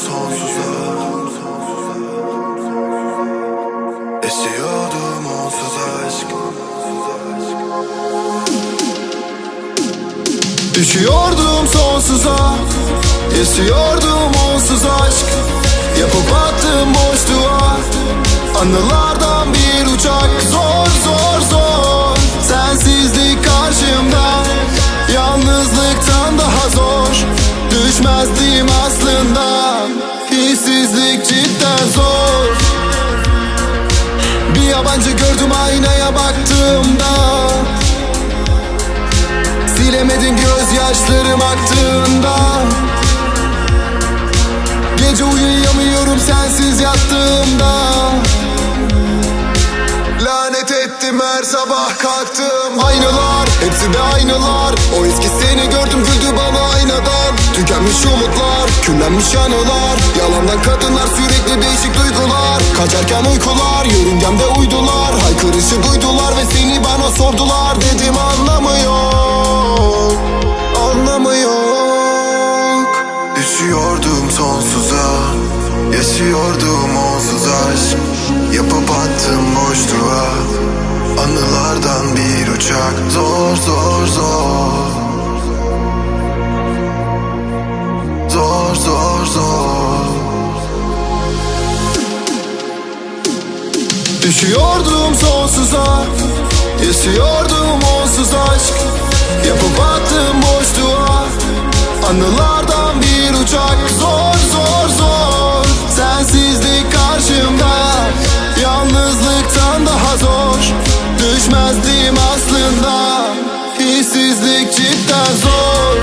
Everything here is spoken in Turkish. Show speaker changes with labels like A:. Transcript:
A: sonsuza. Esiyordum onsuz aşk.
B: Düşüyordum sonsuza. Esiyordum onsuz aşk. Yapıp attım boşluğa Anılar yabancı gördüm aynaya baktığımda. Silemedin gözyaşlarım aktığında Gece uyuyamıyorum sensiz yattığımda. Lanet ettim her sabah kalktım. Aynalar, hepsi de aynalar. O eski seni gördüm güldü bana aynadan Tükenmiş umutlar, küllenmiş anılar. Yalandan kadınlar sürekli değişik duygular. Kaçarken uykular, yörüngemde uydular. Haykırışı duydular ve seni bana sordular. Dedim anlamı yok, anlamı yok
A: Düşüyordum sonsuza Yaşıyordum onsuz aşk. Yapıp attım boşluğa Anılardan bir uçak. Zor zor Zor
B: Düşüyordum sonsuza Yaşıyordum onsuz aşk. Yapıp attım boşluğa Anılardan bir uçak. Zor zor zor Sensizlik karşımda. Yalnızlıktan daha zor Düşmezdim aslında. Hissizlik cidden zor